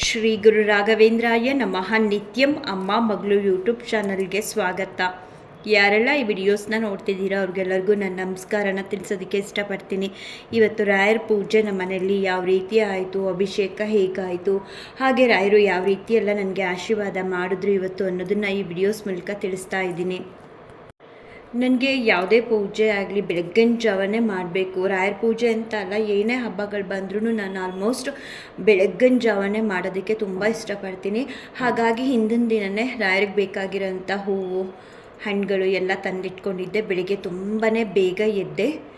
ಶ್ರೀ ಗುರು ರಾಘವೇಂದ್ರಾಯ ನಮಃ. ನಿತ್ಯಂ ಅಮ್ಮ ಮಗಳು ಯೂಟ್ಯೂಬ್ ಚಾನಲ್ಗೆ ಸ್ವಾಗತ. ಯಾರೆಲ್ಲ ಈ ವಿಡಿಯೋಸ್ನ ನೋಡ್ತಿದ್ದೀರಾ ಅವ್ರಿಗೆಲ್ಲರಿಗೂ ನನ್ನ ನಮಸ್ಕಾರನ ತಿಳಿಸೋದಕ್ಕೆ ಇಷ್ಟಪಡ್ತೀನಿ. ಇವತ್ತು ರಾಯರ ಪೂಜೆ ನಮ್ಮ ಮನೆಯಲ್ಲಿ ಯಾವ ರೀತಿ ಆಯಿತು, ಅಭಿಷೇಕ ಹೇಗಾಯಿತು, ಹಾಗೆ ರಾಯರು ಯಾವ ರೀತಿಯೆಲ್ಲ ನನಗೆ ಆಶೀರ್ವಾದ ಮಾಡಿದ್ರು ಇವತ್ತು ಅನ್ನೋದನ್ನು ಈ ವಿಡಿಯೋಸ್ ಮೂಲಕ ತಿಳಿಸ್ತಾ ಇದ್ದೀನಿ. ನನಗೆ ಯಾವುದೇ ಪೂಜೆ ಆಗಲಿ, ಬೆಳಗ್ಗಿನ ಜಾವನೇ ಮಾಡಬೇಕು. ರಾಯರ ಪೂಜೆ ಅಂತ ಅಲ್ಲ, ಏನೇ ಹಬ್ಬಗಳು ಬಂದ್ರೂ ನಾನು ಆಲ್ಮೋಸ್ಟ್ ಬೆಳಗ್ಗಿನ ಜಾವನೇ ಮಾಡೋದಕ್ಕೆ ತುಂಬ ಇಷ್ಟಪಡ್ತೀನಿ. ಹಾಗಾಗಿ ಹಿಂದಿನ ದಿನವೇ ರಾಯರಿಗೆ ಬೇಕಾಗಿರೋಂಥ ಹೂವು, ಹಣ್ಣುಗಳು ಎಲ್ಲ ತಂದಿಟ್ಕೊಂಡಿದ್ದೆ. ಬೆಳಿಗ್ಗೆ ತುಂಬಾ ಬೇಗ ಎದ್ದೆ.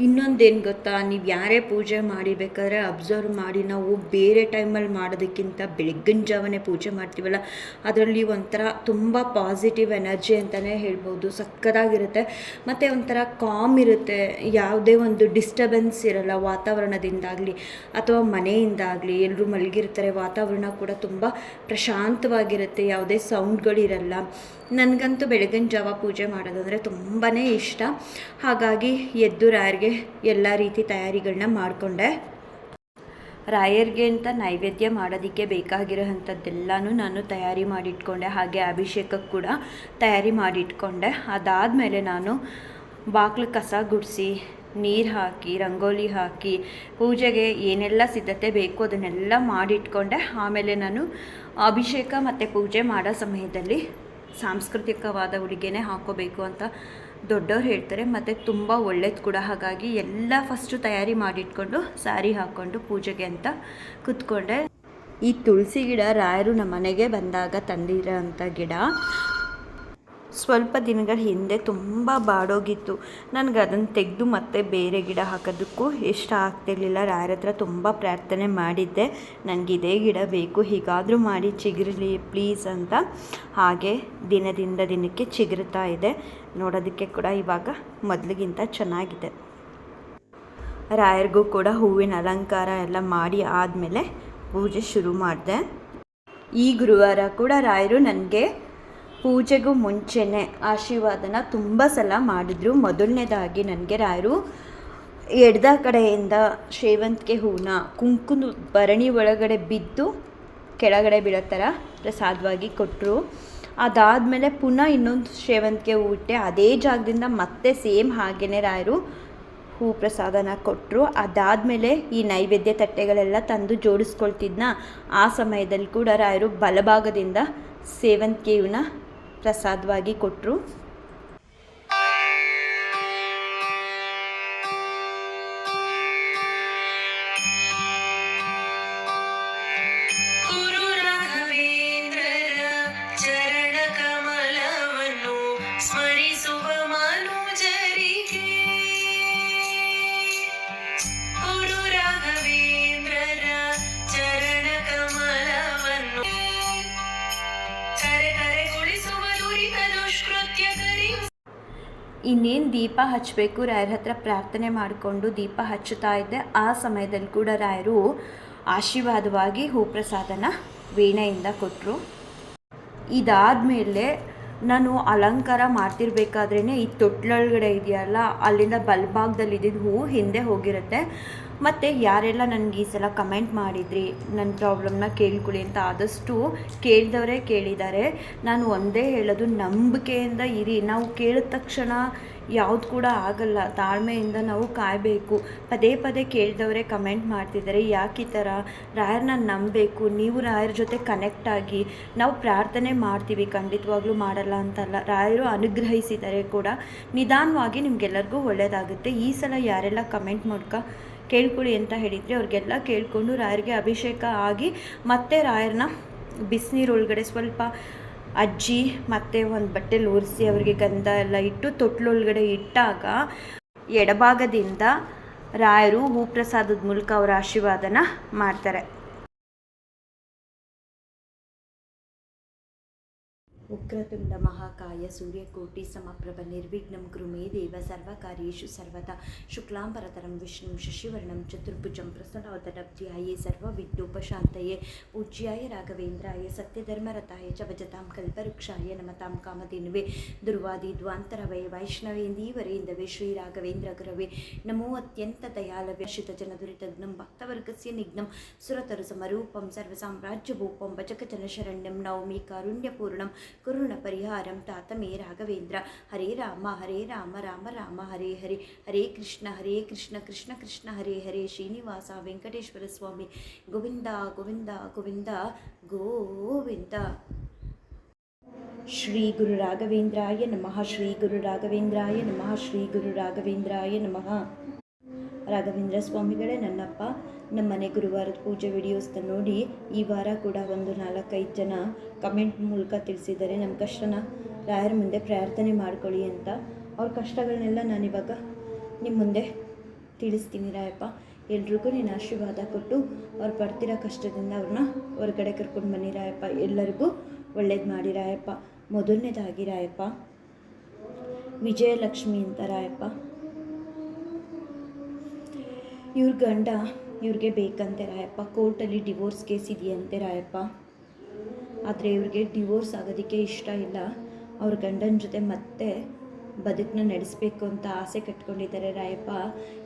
ಇನ್ನೊಂದೇನು ಗೊತ್ತಾ? ನೀವು ಯಾರೇ ಪೂಜೆ ಮಾಡಿಬೇಕಾದ್ರೆ ಅಬ್ಸರ್ವ್ ಮಾಡಿ. ನಾವು ಬೇರೆ ಟೈಮಲ್ಲಿ ಮಾಡೋದಕ್ಕಿಂತ ಬೆಳಗ್ಗಿನ ಜಾವನೇ ಪೂಜೆ ಮಾಡ್ತೀವಲ್ಲ, ಅದರಲ್ಲಿ ಒಂಥರ ತುಂಬ ಪಾಸಿಟಿವ್ ಎನರ್ಜಿ ಅಂತಲೇ ಹೇಳ್ಬೋದು. ಸಕ್ಕತ್ತಾಗಿರುತ್ತೆ ಮತ್ತು ಒಂಥರ ಕಾಮ್ ಇರುತ್ತೆ. ಯಾವುದೇ ಒಂದು ಡಿಸ್ಟರ್ಬೆನ್ಸ್ ಇರಲ್ಲ, ವಾತಾವರಣದಿಂದಾಗಲಿ ಅಥವಾ ಮನೆಯಿಂದಾಗಲಿ. ಎಲ್ಲರೂ ಮಲಗಿರ್ತಾರೆ, ವಾತಾವರಣ ಕೂಡ ತುಂಬ ಪ್ರಶಾಂತವಾಗಿರುತ್ತೆ. ಯಾವುದೇ ಸೌಂಡ್ಗಳಿರಲ್ಲ ನನಗಂತೂ ಬೆಳಗಿನ ಜಾವ ಪೂಜೆ ಮಾಡೋದಂದರೆ ತುಂಬಾ ಇಷ್ಟ. ಹಾಗಾಗಿ ಎದ್ದು ರಾಯರಿಗೆ ಎಲ್ಲ ರೀತಿ ತಯಾರಿಗಳನ್ನ ಮಾಡಿಕೊಂಡೆ. ರಾಯರಿಗೆ ಅಂತ ನೈವೇದ್ಯ ಮಾಡೋದಕ್ಕೆ ಬೇಕಾಗಿರೋ ಅಂಥದ್ದೆಲ್ಲನೂ ನಾನು ತಯಾರಿ ಮಾಡಿಟ್ಕೊಂಡೆ. ಹಾಗೆ ಅಭಿಷೇಕಕ್ಕೆ ಕೂಡ ತಯಾರಿ ಮಾಡಿಟ್ಕೊಂಡೆ. ಅದಾದಮೇಲೆ ನಾನು ಬಾಗಿಲು ಕಸ ಗುಡಿಸಿ, ನೀರು ಹಾಕಿ, ರಂಗೋಲಿ ಹಾಕಿ, ಪೂಜೆಗೆ ಏನೆಲ್ಲ ಸಿದ್ಧತೆ ಬೇಕು ಅದನ್ನೆಲ್ಲ ಮಾಡಿಟ್ಕೊಂಡೆ. ಆಮೇಲೆ ನಾನು ಅಭಿಷೇಕ ಮತ್ತು ಪೂಜೆ ಮಾಡೋ ಸಮಯದಲ್ಲಿ ಸಾಂಸ್ಕೃತಿಕವಾದ ಉಡುಗೆನೇ ಹಾಕೋಬೇಕು ಅಂತ ದೊಡ್ಡವ್ರು ಹೇಳ್ತಾರೆ. ಮತ್ತು ತುಂಬ ಒಳ್ಳೇದು ಕೂಡ. ಹಾಗಾಗಿ ಎಲ್ಲ ಫಸ್ಟು ತಯಾರಿ ಮಾಡಿಟ್ಕೊಂಡು ಸ್ಯಾರಿ ಹಾಕ್ಕೊಂಡು ಪೂಜೆಗೆ ಅಂತ ಕೂತ್ಕೊಂಡೆ. ಈ ತುಳಸಿ ಗಿಡ ರಾಯರು ನಮ್ಮ ಮನೆಗೆ ಬಂದಾಗ ತಂದಿರೋ ಅಂಥ ಗಿಡ. ಸ್ವಲ್ಪ ದಿನಗಳ ಹಿಂದೆ ತುಂಬ ಬಾಡೋಗಿತ್ತು. ನನಗೆ ಅದನ್ನು ತೆಗೆದು ಮತ್ತೆ ಬೇರೆ ಗಿಡ ಹಾಕೋದಕ್ಕೂ ಇಷ್ಟ ಆಗ್ತಿರ್ಲಿಲ್ಲ. ರಾಯರ ಹತ್ರ ತುಂಬ ಪ್ರಾರ್ಥನೆ ಮಾಡಿದ್ದೆ. ನನಗೆ ಇದೇ ಗಿಡ ಬೇಕು, ಹೀಗಾದರೂ ಮಾಡಿ ಚಿಗುರಲಿ ಪ್ಲೀಸ್ ಅಂತ. ಹಾಗೆ ದಿನದಿಂದ ದಿನಕ್ಕೆ ಚಿಗುರುತ್ತಾ ಇದೆ. ನೋಡೋದಕ್ಕೆ ಕೂಡ ಇವಾಗ ಮೊದಲಿಗಿಂತ ಚೆನ್ನಾಗಿದೆ. ರಾಯರಿಗೂ ಕೂಡ ಹೂವಿನ ಅಲಂಕಾರ ಎಲ್ಲ ಮಾಡಿ ಆದಮೇಲೆ ಪೂಜೆ ಶುರು ಮಾಡಿದೆ. ಈ ಗುರುವಾರ ಕೂಡ ರಾಯರು ನನಗೆ ಪೂಜೆಗೂ ಮುಂಚೆನೇ ಆಶೀರ್ವಾದನ ತುಂಬ ಸಲ ಮಾಡಿದ್ರು. ಮೊದಲನೇದಾಗಿ ನನಗೆ ರಾಯರು ಎಡ್ದ ಕಡೆಯಿಂದ ಸೇವಂತಿಗೆ ಹೂನ ಕುಂಕುಮ ಭರಣಿ ಒಳಗಡೆ ಬಿದ್ದು ಕೆಳಗಡೆ ಬಿಡೋ ಥರ ಪ್ರಸಾದವಾಗಿ ಕೊಟ್ಟರು ಅದಾದಮೇಲೆ ಪುನಃ ಇನ್ನೊಂದು ಸೇವಂತಿಗೆ ಹೂ ಇಟ್ಟೆ ಅದೇ ಜಾಗದಿಂದ ಮತ್ತೆ ಸೇಮ್ ಹಾಗೆಯೇ ರಾಯರು ಹೂ ಪ್ರಸಾದನ ಕೊಟ್ಟರು ಅದಾದಮೇಲೆ ಈ ನೈವೇದ್ಯ ತಟ್ಟೆಗಳೆಲ್ಲ ತಂದು ಜೋಡಿಸ್ಕೊಳ್ತಿದ್ನ. ಆ ಸಮಯದಲ್ಲಿ ಕೂಡ ರಾಯರು ಬಲಭಾಗದಿಂದ ಸೇವಂತಿಗೆ ಪ್ರಸಾದವಾಗಿ ಕೊಟ್ಟರು ಇನ್ನೇನು ದೀಪ ಹಚ್ಚಬೇಕು ರಾಯರ ಹತ್ರ ಪ್ರಾರ್ಥನೆ ಮಾಡಿಕೊಂಡು ದೀಪ ಹಚ್ಚುತ್ತಾ ಇದ್ದೆ. ಆ ಸಮಯದಲ್ಲಿ ಕೂಡ ರಾಯರು ಆಶೀರ್ವಾದವಾಗಿ ಹೂಪ್ರಸಾದನ ವೀಣೆಯಿಂದ ಕೊಟ್ಟರು ಇದಾದಮೇಲೆ ನಾನು ಅಲಂಕಾರ ಮಾಡ್ತಿರ್ಬೇಕಾದ್ರೇ ಈ ತೊಟ್ಲೊಳಗಡೆ ಇದೆಯಲ್ಲ, ಅಲ್ಲಿಂದ ಬಲ್ಭಾಗದಲ್ಲಿ ಇದ್ದಿದ್ದು ಹೂವು ಹಿಂದೆ ಹೋಗಿರುತ್ತೆ. ಮತ್ತು ಯಾರೆಲ್ಲ ನನಗೆ ಈ ಸಲ ಕಮೆಂಟ್ ಮಾಡಿದ್ರಿ ನನ್ನ ಪ್ರಾಬ್ಲಮ್ನ ಕೇಳ್ಕೊಳ್ಳಿ ಅಂತ ಆದಷ್ಟು ಕೇಳಿದವರೇ ಕೇಳಿದ್ದಾರೆ. ನಾನು ಒಂದೇ ಹೇಳೋದು, ನಂಬಿಕೆಯಿಂದ ಇರಿ. ನಾವು ಕೇಳಿದ ತಕ್ಷಣ ಯಾವುದು ಕೂಡ ಆಗಲ್ಲ. ತಾಳ್ಮೆಯಿಂದ ನಾವು ಕಾಯಬೇಕು. ಪದೇ ಪದೇ ಕೇಳಿದವರೇ ಕಮೆಂಟ್ ಮಾಡ್ತಿದ್ದಾರೆ. ಯಾಕೆ ಈ ಥರ? ರಾಯರನ್ನ ನಂಬಬೇಕು. ನೀವು ರಾಯರ ಜೊತೆ ಕನೆಕ್ಟ್ ಆಗಿ ನಾವು ಪ್ರಾರ್ಥನೆ ಮಾಡ್ತೀವಿ. ಖಂಡಿತವಾಗ್ಲೂ ಮಾಡಲ್ಲ ಅಂತಲ್ಲ. ರಾಯರು ಅನುಗ್ರಹಿಸಿದ್ದಾರೆ ಕೂಡ ನಿಧಾನವಾಗಿ ನಿಮಗೆಲ್ಲರಿಗೂ ಒಳ್ಳೆಯದಾಗುತ್ತೆ ಈ ಸಲ ಯಾರೆಲ್ಲ ಕಮೆಂಟ್ ಮಾಡ್ಕ ಕೇಳ್ಕೊಳ್ಳಿ ಅಂತ ಹೇಳಿದರೆ ಅವ್ರಿಗೆಲ್ಲ ಕೇಳಿಕೊಂಡು ರಾಯರಿಗೆ ಅಭಿಷೇಕ ಆಗಿ ಮತ್ತೆ ರಾಯರನ್ನ ಬಿಸಿನೀರೊಳಗಡೆ ಸ್ವಲ್ಪ ಅಜ್ಜಿ ಮತ್ತು ಒಂದು ಬಟ್ಟೆಲಿ ಒರೆಸಿ ಅವರಿಗೆ ಗಂಧ ಎಲ್ಲ ಇಟ್ಟು ತೊಟ್ಲೊಳಗಡೆ ಇಟ್ಟಾಗ ಎಡಭಾಗದಿಂದ ರಾಯರು ಹೂಪ್ರಸಾದದ ಮೂಲಕ ಅವರ ಆಶೀರ್ವಾದನ ಮಾಡ್ತಾರೆ. ಉಗ್ರತುಂಡ ಮಹಾಕಾಯ ಸೂರ್ಯಕೋಟಿ ಸಮಪ್ರಭ ನಿರ್ವಿಘ್ನಂ ಕುರು ಮೇ ದೇವ ಸರ್ವಕಾರ್ಯು ಸರ್ವತ ಶುಕ್ಲಾಂಬರತರಂ ವಿಷ್ಣು ಶಶಿವರ್ಣಂ ಚತುರ್ಭುಜಂ ಪ್ರಸನ್ನವದನಬ್ಧ್ಯಾಯೇ ಸರ್ವವಿಘ್ನೋಪಶಾಂತಯೇ ಪೂಜ್ಯಾಯ ರಾಘವೇಂದ್ರಾಯ ಸತ್ಯಧರ್ಮರತಾಯ ಚ ಭಜತಾಂ ಕಲ್ಪವೃಕ್ಷಾಯ ನಮತಾಂ ಕಾಮಧೇನುವೆ ದುರ್ವಾದಿ ದ್ವಾಂತರವೇ ವೈಷ್ಣವೇಂದೀವರೇಂದವೇ ಶ್ರೀ ರಾಘವೇಂದ್ರ ಗುರವೇ ನಮೋ ಅತ್ಯಂತ ದಯಾಲವ್ಯ ಜನ ದುರಿತಗ್ನಂ ಭಕ್ತವರ್ಗಸ್ಯ ನಿಘ್ನಂ ಸುರತರು ಸಮರೂಪಂ ಸರ್ವಸಾಮ್ರಾಜ್ಯಭೂಪಂ ಭಜಕಜನ ಶರಣ್ಯಂ ನವಮಿ ಕಾರುಣ್ಯಪೂರ್ಣಂ ಕುರುಣ ಪರಿಹಾರಂ ತಾತ ಮೇ ರಾಘವೇಂದ್ರ ಹರೇ ರಾಮ ಹರೇ ರಾಮ ರಾಮ ರಾಮ ಹರೇ ಹರೇ ಹರೇ ಕೃಷ್ಣ ಹರೇ ಕೃಷ್ಣ ಕೃಷ್ಣ ಕೃಷ್ಣ ಹರೇ ಹರೇ ಶ್ರೀನಿವಾಸ ವೆಂಕಟೇಶ್ವರ ಸ್ವಾಮಿ ಗೋವಿಂದ ಗೋವಿಂದ ಗೋವಿಂದ ಗೋವಿಂದ ಶ್ರೀ ಗುರು ರಾಘವೇಂದ್ರಾಯ ನಮಃ ಶ್ರೀ ಗುರು ರಾಘವೇಂದ್ರಾಯ ನಮಃ ಶ್ರೀ ಗುರು ರಾಘವೇಂದ್ರಾಯ ನಮಃ ರಾಘವೇಂದ್ರ ಸ್ವಾಮಿಗಳೇ, ನನ್ನಪ್ಪ ನಮ್ಮ ಮನೆ ಗುರುವಾರದ ಪೂಜೆ ವಿಡಿಯೋಸ್ನ ನೋಡಿ ಈ ವಾರ ಕೂಡ ಒಂದು ನಾಲ್ಕೈದು ಜನ ಕಮೆಂಟ್ ಮೂಲಕ ತಿಳಿಸಿದ್ದಾರೆ. ನಮ್ಮ ಕಷ್ಟನ ರಾಯರ ಮುಂದೆ ಪ್ರಾರ್ಥನೆ ಮಾಡ್ಕೊಳ್ಳಿ ಅಂತ. ಅವ್ರ ಕಷ್ಟಗಳನ್ನೆಲ್ಲ ನಾನು ಇವಾಗ ನಿಮ್ಮ ಮುಂದೆ ತಿಳಿಸ್ತೀನಿ ರಾಯಪ್ಪ. ಎಲ್ರಿಗೂ ನೀನು ಆಶೀರ್ವಾದ ಕೊಟ್ಟು ಅವ್ರು ಪಡ್ತಿರೋ ಕಷ್ಟದಿಂದ ಅವ್ರನ್ನ ಹೊರಗಡೆ ಕರ್ಕೊಂಡು ಬನ್ನಿ ರಾಯಪ್ಪ. ಎಲ್ಲರಿಗೂ ಒಳ್ಳೇದು ಮಾಡಿ ರಾಯಪ್ಪ. ಮೊದಲನೇದಾಗಿ ರಾಯಪ್ಪ, ವಿಜಯಲಕ್ಷ್ಮಿ ಅಂತ ರಾಯಪ್ಪ. ಇವ್ರ ಗಂಡ ಇವ್ರಿಗೆ ಬೇಕಂತೆ ರಾಯಪ್ಪ. ಕೋರ್ಟಲ್ಲಿ ಡಿವೋರ್ಸ್ ಕೇಸ್ ಇದೆಯಂತೆ ರಾಯಪ್ಪ. ಆದರೆ ಇವ್ರಿಗೆ ಡಿವೋರ್ಸ್ ಆಗೋದಕ್ಕೆ ಇಷ್ಟ ಇಲ್ಲ. ಅವ್ರ ಗಂಡನ ಜೊತೆ ಮತ್ತೆ ಬದುಕನ್ನ ನಡೆಸಬೇಕು ಅಂತ ಆಸೆ ಕಟ್ಕೊಂಡಿದ್ದಾರೆ ರಾಯಪ್ಪ.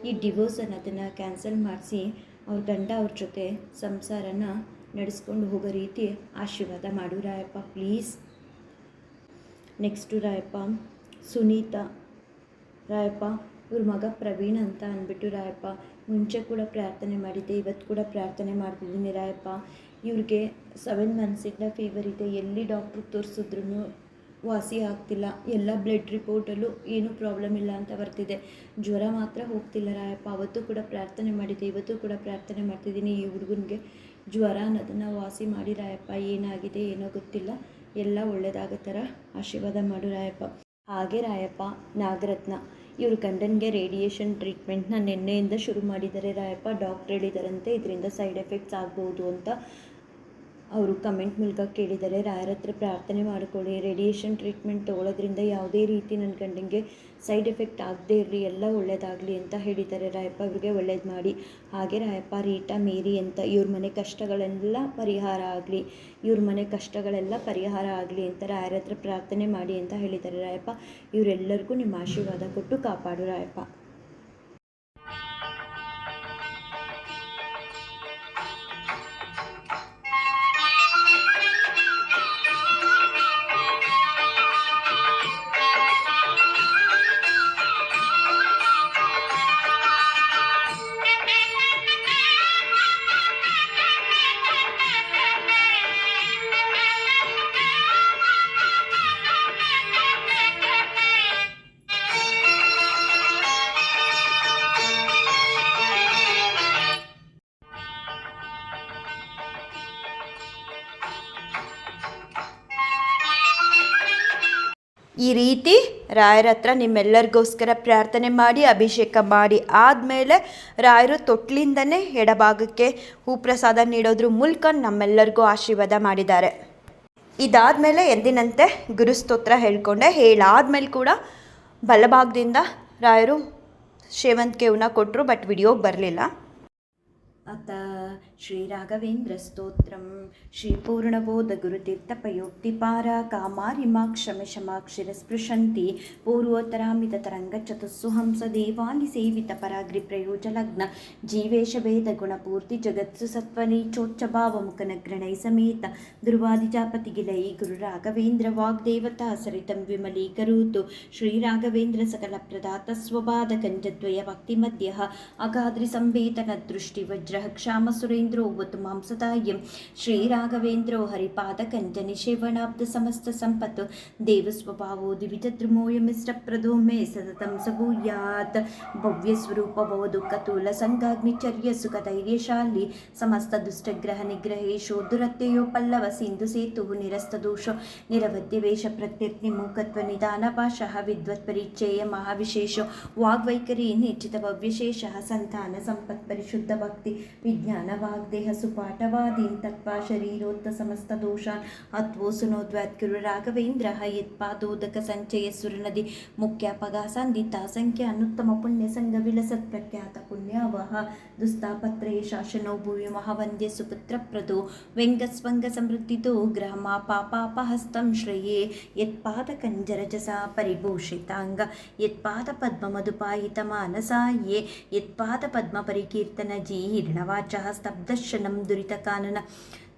ಈ ಡಿವೋರ್ಸ್ ಅನ್ನೋದನ್ನು ಕ್ಯಾನ್ಸಲ್ ಮಾಡಿಸಿ ಅವ್ರ ಗಂಡ ಅವ್ರ ಜೊತೆ ಸಂಸಾರನ ನಡೆಸ್ಕೊಂಡು ಹೋಗೋ ರೀತಿ ಆಶೀರ್ವಾದ ಮಾಡು ರಾಯಪ್ಪ, ಪ್ಲೀಸ್. ನೆಕ್ಸ್ಟು ರಾಯಪ್ಪ, ಸುನೀತಾ. ರಾಯಪ್ಪ ಇವ್ರ ಮಗ ಪ್ರವೀಣ್ ಅಂತ ಅಂದ್ಬಿಟ್ಟು ರಾಯಪ್ಪ, ಮುಂಚೆ ಕೂಡ ಪ್ರಾರ್ಥನೆ ಮಾಡಿದ್ದೆ ಇವತ್ತು ಕೂಡ ಪ್ರಾರ್ಥನೆ ಮಾಡ್ತಿದ್ದೀನಿ ರಾಯಪ್ಪ. ಇವ್ರಿಗೆ ಸೆವೆನ್ ಮಂತ್ಸಿಂದ ಫೀವರ್ ಇದೆ, ಎಲ್ಲಿ ಡಾಕ್ಟ್ರು ತೋರಿಸಿದ್ರು ವಾಸಿ ಆಗ್ತಿಲ್ಲ. ಎಲ್ಲ ಬ್ಲಡ್ ರಿಪೋರ್ಟಲ್ಲೂ ಏನೂ ಪ್ರಾಬ್ಲಮ್ ಇಲ್ಲ ಅಂತ ಬರ್ತಿದೆ. ಜ್ವರ ಮಾತ್ರ ಹೋಗ್ತಿಲ್ಲ ರಾಯಪ್ಪ. ಅವತ್ತು ಕೂಡ ಪ್ರಾರ್ಥನೆ ಮಾಡಿದ್ದೆ, ಇವತ್ತು ಕೂಡ ಪ್ರಾರ್ಥನೆ ಮಾಡ್ತಿದ್ದೀನಿ. ಈ ಹುಡುಗನಿಗೆ ಜ್ವರ ಅನ್ನೋದನ್ನು ವಾಸಿ ಮಾಡಿ ರಾಯಪ್ಪ. ಏನಾಗಿದೆ, ಏನೋ ಗೊತ್ತಿಲ್ಲ. ಎಲ್ಲ ಒಳ್ಳೆಯದಾಗೋ ಥರ ಆಶೀರ್ವಾದ ಮಾಡು ರಾಯಪ್ಪ. ಹಾಗೆ ರಾಯಪ್ಪ, ನಾಗರತ್ನ. ಇವ್ರ ಗಂಡನಿಗೆ ರೇಡಿಯೇಷನ್ ಟ್ರೀಟ್ಮೆಂಟ್ನ ನಿನ್ನೆಯಿಂದ ಶುರು ಮಾಡಿದ್ದಾರೆ ರಾಯಪ್ಪ. ಡಾಕ್ಟ್ರ್ ಹೇಳಿದಾರಂತೆ, ಇದರಿಂದ ಸೈಡ್ ಎಫೆಕ್ಟ್ಸ್ ಆಗ್ಬೋದು ಅಂತ. ಅವರು ಕಮೆಂಟ್ ಮೂಲಕ ಕೇಳಿದ್ದಾರೆ ರಾಯರ ಹತ್ರ ಪ್ರಾರ್ಥನೆ ಮಾಡಿಕೊಳ್ಳಿ, ರೇಡಿಯೇಷನ್ ಟ್ರೀಟ್ಮೆಂಟ್ ತೊಗೊಳೋದ್ರಿಂದ ಯಾವುದೇ ರೀತಿ ನನ್ನ ಗಂಡನಿಗೆ ಸೈಡ್ ಎಫೆಕ್ಟ್ ಆಗದೇ ಇರಲಿ, ಎಲ್ಲ ಒಳ್ಳೆಯದಾಗಲಿ ಅಂತ ಹೇಳಿದ್ದಾರೆ. ರಾಯಪ್ಪ ಇವ್ರಿಗೆ ಒಳ್ಳೇದು ಮಾಡಿ. ಹಾಗೆ ರಾಯಪ್ಪ, ರೀಟಾ, ಮೇರಿ ಅಂತ ಇವ್ರ ಮನೆ ಕಷ್ಟಗಳೆಲ್ಲ ಪರಿಹಾರ ಆಗಲಿ, ಇವ್ರ ಮನೆ ಕಷ್ಟಗಳೆಲ್ಲ ಪರಿಹಾರ ಆಗಲಿ ಅಂತ ರಾಯರ ಹತ್ರ ಪ್ರಾರ್ಥನೆ ಮಾಡಿ ಅಂತ ಹೇಳಿದ್ದಾರೆ. ರಾಯಪ್ಪ, ಇವರೆಲ್ಲರಿಗೂ ನಿಮ್ಮ ಆಶೀರ್ವಾದ ಕೊಟ್ಟು ಕಾಪಾಡು ರಾಯಪ್ಪ. ಈ ರೀತಿ ರಾಯರ ಹತ್ರ ನಿಮ್ಮೆಲ್ಲರಿಗೋಸ್ಕರ ಪ್ರಾರ್ಥನೆ ಮಾಡಿ, ಅಭಿಷೇಕ ಮಾಡಿ ಆದಮೇಲೆ ರಾಯರು ತೊಟ್ಲಿಂದನೇ ಎಡಭಾಗಕ್ಕೆ ಹೂಪ್ರಸಾದ ನೀಡೋದ್ರ ಮೂಲಕ ನಮ್ಮೆಲ್ಲರಿಗೂ ಆಶೀರ್ವಾದ ಮಾಡಿದ್ದಾರೆ. ಇದಾದಮೇಲೆ ಎಂದಿನಂತೆ ಗುರುಸ್ತೋತ್ರ ಹೇಳ್ಕೊಂಡೆ. ಹೇಳಾದ್ಮೇಲೆ ಕೂಡ ಬಲಭಾಗದಿಂದ ರಾಯರು ಸೇವಂತಿಗೆ ಹೂವನ್ನ ಕೊಟ್ಟರು ಬಟ್ ವಿಡಿಯೋಗೆ ಬರಲಿಲ್ಲ. ಅತ ಶ್ರೀರಾಘವೇಂದ್ರಸ್ತೋತ್ರಂ. ಶ್ರೀಪೂರ್ಣಬೋಧಗುರುತೀರ್ಥಪಯೋಕ್ತಿಪಾರ ಕಾಮಾರಿಮಾಕ್ಷಮಶಮಾಕ್ಷಿರಸ್ಪೃಶಂತಿ. ಪೂರ್ವೋತ್ತರಾಮಿತತರಂಗಚತುಸ್ಸುಹಂಸ ದೇವಾನಿ ಸೇವಿತ ಪರಾಗ್ರಿ ಪ್ರಯೋಜಲಗ್ನ ಜೀವೇಶ ಭೇದ ಗುಣಪೂರ್ತಿ ಜಗತ್ಸು ಸತ್ವನೀಚೋಚ್ಚ ಭಾವಮುಖನಗ್ರಣೈ ಸಮೇತ ಧ್ರುವಾದಿಜಾಪತಿಗಿಲೈ ಗುರುರಾಘವೇಂದ್ರ ವಾಗ್ದೇವತಾ ಸರಿತಂ ವಿಮಲೀಕರೋತು. ಶ್ರೀರಾಘವೇಂದ್ರ ಸಕಲ ಪ್ರದಾತ ಸ್ವಪಾದ ಕಂಜದ್ವಯ ಭಕ್ತಿಮಧ್ಯ ಅಗಾದ್ರಿ ಸಂವೇತನ ದೃಷ್ಟಿ ವಜ್ರ ಕ್ಷಾಮ ವತು ಮಾಂಸದಾಯಂ ಶ್ರೀರಾಘವೇಂದ್ರೋ ಹರಿಪಾದ ಕಂಜನಿ ಶೇವಣಾಬ್ಧ ಸಮಸ್ತ ಸಂಪತ್ತು. ದೇವ ಸ್ವಭಾವೋ ದ್ವಿಜದ್ರುಮೋಯ ಮಿಶ್ರ ಪ್ರದೋ ಮೇ ಸತತಂ ಸಭೂಯಾತ್. ಭವ್ಯ ಸ್ವರೂಪ ತೂಲ ಸಂಗಾಗ್ನಿಚರ್ಯ ಸುಖ ಧೈರ್ಯಶಾಲಿ. ಸಮಸ್ತ ದುಷ್ಟಗ್ರಹ ನಿಗ್ರಹೇಶೋ ದುರತ್ಯಯೋ ಪಲ್ಲವ ಸಿಂಧು ಸೇತು ನಿರಸ್ತ ದೋಷ. ನಿರವಧ್ಯ ವೇಷ ಪ್ರತ್ಯಗ್ನಿ ಮೂಕತ್ವ ನಿಧಾನ ಭಾಷಃ ವಿದ್ವತ್ ಪರಿಚಯ ಮಹಾವಿಶೇಷ. ವಾಗ್ವೈಖರಿ ನಿಶ್ಚಿತ ಭವ್ಯಶೇಷ ಸಂತಾನ ಸಂಪತ್ ಪರಿಶುದ್ಧ ಭಕ್ತಿ ವಿಜ್ಞಾನ ವಾಗ್ದೇಹ ಸುಪಾಠವಾದೀನ್ ತತ್ವ ಶರೀರೋತ್ತ ಸಮಸ್ತ ದೋಷಾನ್. ಹತ್ವೋ ಸುನೋದ್ವಾತ್ಕಿರು ರಾಘವೇಂದ್ರ ಯತ್ಪಾದೋದಕ ಸಂಚಯ ಸುರನದಿ. ಮುಖ್ಯ ಪಗ ಸಂಖ್ಯೆ ಅನುತ್ತಮ ಪುಣ್ಯ ಸಂಘ ವಿಲಸತ್ ಪ್ರಖ್ಯಾತ ಪುಣ್ಯಾವಹ ದುಸ್ತಾಪತ್ರೇ ಶಾಸನೋ ಭೂಮಿ ಮಹಾವಂದ್ಯ ಸುಪುತ್ರ ಪ್ರದೋ. ವ್ಯಂಗಸ್ವಂಗ ಸಮೃದ್ಧಿತೋ ಗ್ರಹ ಪಾಪಾಪಹಸ್ತಂ ಶ್ರೇಯೇ. ಯತ್ಪಾದಕಂಜರಜಸ ಪರಿಭೂಷಿತಾಂಗ. ಯತ್ಪಾದ ಪದ್ಮ ಮಧುಪಾಯಿತ ಮಾನಸಾಯೇ. ಯತ್ಪಾದ ಪದ್ಮ ಪರಿಕೀರ್ತನ ಜೀರ್ಣವಾಚ ದರ್ಶನಂ ದುರಿತಕಾನನ.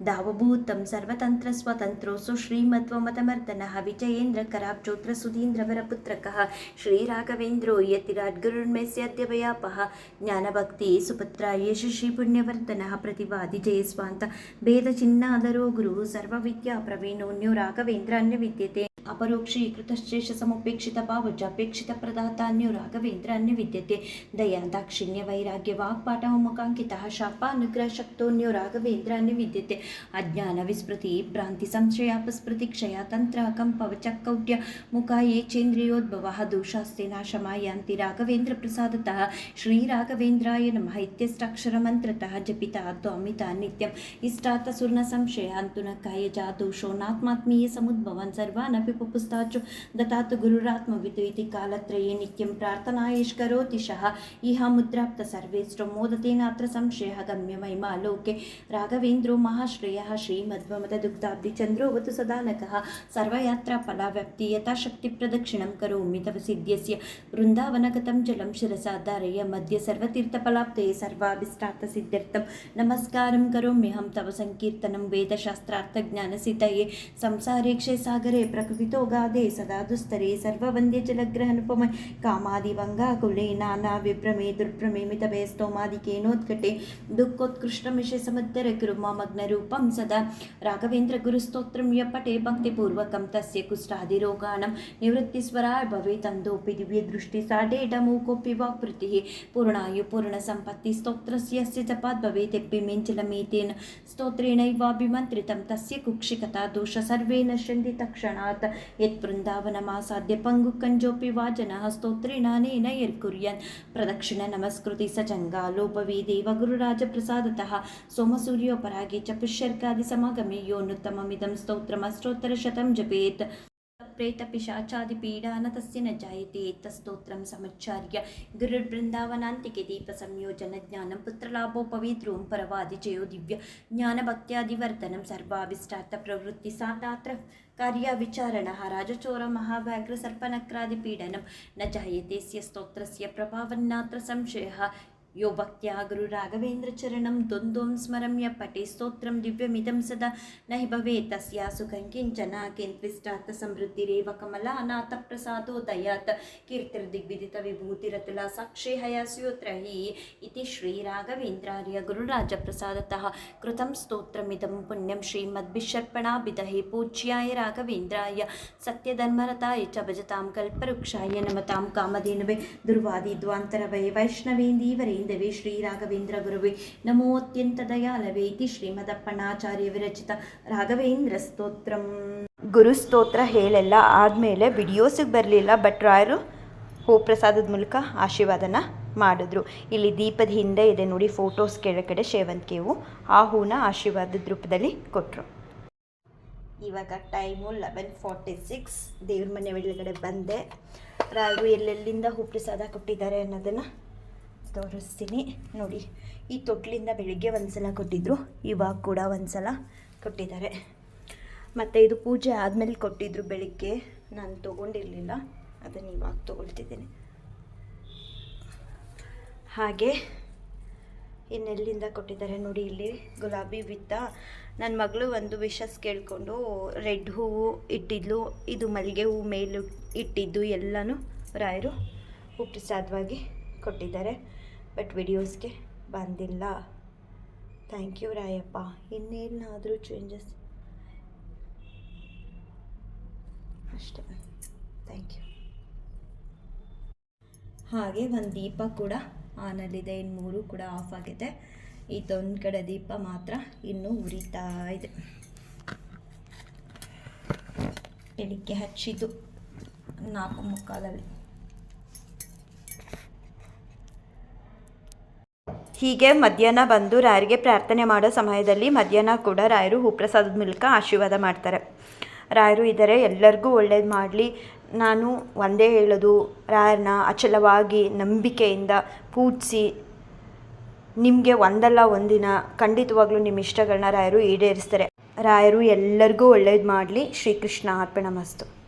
ದಾವಭೂತಂ ಸರ್ವತಂತ್ರ ಸ್ವತಂತ್ರೋಸು ಶ್ರೀಮತ್ವಮತಮರ್ದನಃ ವಿಜಯೇಂದ್ರ ಕರಾಬ್ಜೋತ್ರ ಸುಧೀಂದ್ರವರ ಪುತ್ರಕಃ ಶ್ರೀರಾಘವೇಂದ್ರೋ ಯತಿರಾಜ್ಗುರುರ್ಮೇಸ್ಯದ್ಯವಯಾಪಃ ಜ್ಞಾನಭಕ್ತಿ ಸುಪುತ್ರ ಯಶಸ್ವಿ ಪುಣ್ಯವರ್ಧನಃ ಪ್ರತಿವಾದಿ ಜಯಸ್ವಾಂತ. ಭೇದಚಿನ್ನಾದರೋ ಗುರು ಸರ್ವವಿದ್ಯಾ ಪ್ರವೀಣೋನ್ಯೋ ರಾಘವೇಂದ್ರ ಅನ್ಯವಿದ್ಯತೆ. ಅಪರೋಕ್ಷಿ ಕೃತಶ್ರೇಷ ಸಮಪೇಕ್ಷಿತ ಪಾವಚ ಅಪೇಕ್ಷಿತ ಪ್ರದಾತ ಅನ್ಯು ರಾಘವೇಂದ್ರ ಅನ್ಯ ವಿದ್ಯತೆ. ದಯಾ ದಾಕ್ಷಿಣ್ಯ ವೈರಾಗ್ಯ ವಾಗ್ಪಾಠ ಮುಖಾಂಕಿತ ಶಾಪ ಅನುಗ್ರಹ ಶಕ್ತೋನ್ಯು ರಾಘವೇಂದ್ರ ಅನ್ಯ ವಿದ್ಯತೆ. ಅಜ್ಞಾನ ವಿಸ್ಮೃತಿ ಭ್ರಾಂತಿ ಸಂಶಯಾಪಸ್ಮೃತಿ ಕ್ಷಯ ತಂತ್ರ ಕಂಪವ ಚಕ್ಕೌಟ್ಯ ಮುಖ ಏಚೇಂದ್ರಿಯೋದ್ಭವ ದೋಷಾಸ್ತಿ ನಾಶ ಮಾಯಾಂತಿ ರಾಘವೇಂದ್ರ ಪ್ರಸಾದತಃ. ಶ್ರೀ ರಾಘವೇಂದ್ರಾಯ ನಮಃ ಇತ್ಯಷ್ಟಾಕ್ಷರ ಮಂತ್ರತಃ ಜಪಿತ ತ್ವಾಮಿತ ನಿತ್ಯಂ. ಇಷ್ಟಾತ ಸುರ್ಣ ಸಂಶಯ ಅಂತುನ ಕಾಯಜಾ ದೋಷೋ ನಾತ್ಮಾತ್ಮೀಯ ಸಮುದ್ಭವನ್ ಸರ್ವಾನಪಿ पुपुस्ताचु दत्तात् गुरुरात्मविदु इति कालत्रये नित्यं प्रार्थनायैष्करोति शः इह मुद्राप्त सर्वेष्टो मोदते नात्र संशयः गम्यमहिमा लोके। राघवेन्द्रो महाश्रेयः श्रीमध्वमददुग्धाब्धिचन्द्रोऽवतु सदा नकः सर्वयात्राफलाव्याप्ति यथाशक्तिप्रदक्षिणं करोमि तव सिद्ध्यस्य। वृन्दावनगतं जलं शिरसा धारय मध्य सर्वतीर्थफलाप्ते सर्वाभिष्टार्थसिद्ध्यर्थं नमस्कारं करोम्यहं तव सङ्कीर्तनं वेदशास्त्रार्थज्ञानसितये। संसारे क्षयसागरे प्रकृतितो संस्कृतोगाधे सदा दुस्तरे, सर्ववन्द्ये च लग्रहनुपम कामादिवङ्गाकुले नानाविभ्रमे दुर्भ्रमे मितभयस्तोमादिकेनोत्कटे दुःखोत्कृष्टमिषे समुद्धर कुरु मग्नरूपं सदा। राघवेन्द्रगुरुस्तोत्रं यपटे, भक्तिपूर्वकं तस्य कुष्ठादिरोगाणां निवृत्तिस्वराय भवेतन्दोऽपि दिव्यदृष्टिसाडेढमूकोऽपि वाकृतिः पूर्णायुपूर्णसम्पत्तिस्तोत्रस्य जपात् भवेदेऽपि मिञ्चलमेतेन। स्तोत्रेणैवाभिमन्त्रितं तस्य कुक्षिकता, दोष सर्वे नश्यन्ति तत्क्षणात् यत्वृन्दावनमासाद्य पङ्गुकञ्जोऽपि वा जनः स्तोत्रेणानेन यर्कुर्यन् प्रदक्षिण नमस्कृति स जङ्गालोपवी देवगुरुराजप्रसादतः सोमसूर्योपरागे च पुष्यर्कादिसमागमे योऽनुत्तममिदं स्तोत्रमष्टोत्तरशतं जपेत् प्रेतपिशाचादिपीडा न तस्य न जायते तस्तोत्रं समुच्चार्य। गुरुर्बृन्दावनान्तिके दीपसंयोजनज्ञानं पुत्रलाभोपविद्रूं परवादिजयो दिव्य। ज्ञानभक्त्यादिवर्धनं सर्वाभिष्टार्थप्रवृत्तिसातात्र कार्याविचारणः राजचोरमहाव्याघ्रसर्पनक्रादिपीडनं न जायते स्य स्तोत्रस्य प्रभावन्नात्र संशयः। यो भक्त्या गुरुराघवेन्द्रचरणं द्वन्द्वं स्मरम्य पठे स्तोत्रं दिव्यमिदं सदा न हि भवेत् तस्या सुखं किञ्चन किन्त्विष्टात् समृद्धिरेव कमलानाथप्रसादो दयात् कीर्तिर्दिग्विदितविभूतिरतुला साक्षी हयास्योत्र हि इति श्रीराघवेन्द्रार्य गुरुराजप्रसादतः कृतं स्तोत्रमिदं पुण्यं श्रीमद्भिषर्पणाभिदहे पूज्याय राघवेन्द्राय सत्यधर्मरताय च भजतां कल्पवृक्षाय नमतां कामधेनुवे ದೇವಿ ಶ್ರೀ ರಾಘವೇಂದ್ರ ಗುರುವೇ. ನಮೋ ಅತ್ಯಂತ ದಯಾಲವೇ ಇತಿ ಶ್ರೀಮದಪ್ಪಣಾಚಾರ್ಯ ವಿರಚಿತ ರಾಘವೇಂದ್ರ ಸ್ತೋತ್ರಂ. ಗುರು ಸ್ತೋತ್ರ ಹೇಳೆಲ್ಲ ಆದಮೇಲೆ ವಿಡಿಯೋಸಿಗೆ ಬರಲಿಲ್ಲ ಬಟ್ ರಾಯರು ಹೂ ಪ್ರಸಾದದ ಮೂಲಕ ಆಶೀರ್ವಾದನ ಮಾಡಿದ್ರು. ಇಲ್ಲಿ ದೀಪದ ಹಿಂದೆ ಇದೆ ನೋಡಿ ಫೋಟೋಸ್ ಕೆಳಗಡೆ ಸೇವಂತಿಗೆವು ಆ ಹೂನ ಆಶೀರ್ವಾದದ ರೂಪದಲ್ಲಿ ಕೊಟ್ಟರು ಇವಾಗ ಟೈಮು ಲೆವೆನ್ ಫಾರ್ಟಿ ಸಿಕ್ಸ್ ದೇವ್ರ ಮನೆ ಒಳಗಡೆ ಬಂದೆ. ರಾಯರು ಎಲ್ಲೆಲ್ಲಿಂದ ಹೂ ಪ್ರಸಾದ ಕೊಟ್ಟಿದ್ದಾರೆ ಅನ್ನೋದನ್ನು ತೋರಿಸ್ತೀನಿ ನೋಡಿ. ಈ ತೊಟ್ಲಿಂದ ಬೆಳಿಗ್ಗೆ ಒಂದು ಸಲ ಕೊಟ್ಟಿದ್ದರು ಇವಾಗ ಕೂಡ ಒಂದು ಸಲ ಕೊಟ್ಟಿದ್ದಾರೆ. ಮತ್ತು ಇದು ಪೂಜೆ ಆದಮೇಲೆ ಕೊಟ್ಟಿದ್ದರು ಬೆಳಿಗ್ಗೆ. ನಾನು ತೊಗೊಂಡಿರಲಿಲ್ಲ, ಅದನ್ನು ಇವಾಗ ತೊಗೊಳ್ತಿದ್ದೀನಿ. ಹಾಗೆ ಇನ್ನೆಲ್ಲಿಂದ ಕೊಟ್ಟಿದ್ದಾರೆ ನೋಡಿ ಇಲ್ಲಿ. ಗುಲಾಬಿ ಬಿತ್ತ ನನ್ನ ಮಗಳು ಒಂದು ವಿಷಸ್ ಕೇಳಿಕೊಂಡು ರೆಡ್ ಹೂವು ಇಟ್ಟಿದ್ಲು. ಇದು ಮಲ್ಲಿಗೆ ಹೂವು ಮೇಲು ಇಟ್ಟಿದ್ದು ಎಲ್ಲನೂ ರಾಯರು ಉಪ್ರಸಾದವಾಗಿ ಪ್ರಸಾದವಾಗಿ ಕೊಟ್ಟಿದ್ದಾರೆ. ಬಟ್ ವಿಡಿಯೋಸ್ಗೆ ಬಂದಿಲ್ಲ. Thank you Rayappa. ಇನ್ನೇನಾದರೂ ಚೇಂಜಸ್ ಅಷ್ಟೇ. Thank you. ಹಾಗೆ ಒಂದು ದೀಪ ಕೂಡ ಆನಲ್ಲಿದೆ. ಇನ್ನು ಮೂರು ಕೂಡ ಆಫ್ ಆಗಿದೆ. ಇದೊಂದು ಕಡೆ ದೀಪ ಮಾತ್ರ ಇನ್ನೂ ಉರಿತಾ ಇದೆ. ಬೆಳಿಗ್ಗೆ ಹಚ್ಚಿದ್ದು ನಾಲ್ಕು ಮುಕ್ಕಾಲಲ್ಲಿ. ಹೀಗೆ ಮಧ್ಯಾಹ್ನ ಬಂದು ರಾಯರಿಗೆ ಪ್ರಾರ್ಥನೆ ಮಾಡೋ ಸಮಯದಲ್ಲಿ ಮಧ್ಯಾಹ್ನ ಕೂಡ ರಾಯರು ಹೂಪ್ರಸಾದದ ಮೂಲಕ ಆಶೀರ್ವಾದ ಮಾಡ್ತಾರೆ. ರಾಯರು ಇದ್ದರೆ ಎಲ್ಲರಿಗೂ ಒಳ್ಳೇದು ಮಾಡಲಿ. ನಾನು ಒಂದೇ ಹೇಳೋದು ರಾಯರನ್ನ ಅಚಲವಾಗಿ, ನಂಬಿಕೆಯಿಂದ ಪೂಜಿಸಿ. ನಿಮಗೆ ಒಂದಲ್ಲ ಒಂದಿನ ಖಂಡಿತವಾಗ್ಲೂ ನಿಮ್ಮ ಇಷ್ಟಗಳನ್ನ ರಾಯರು ಈಡೇರಿಸ್ತಾರೆ. ರಾಯರು ಎಲ್ಲರಿಗೂ ಒಳ್ಳೇದು ಮಾಡಲಿ. ಶ್ರೀಕೃಷ್ಣ ಅರ್ಪಣ ಮಸ್ತು.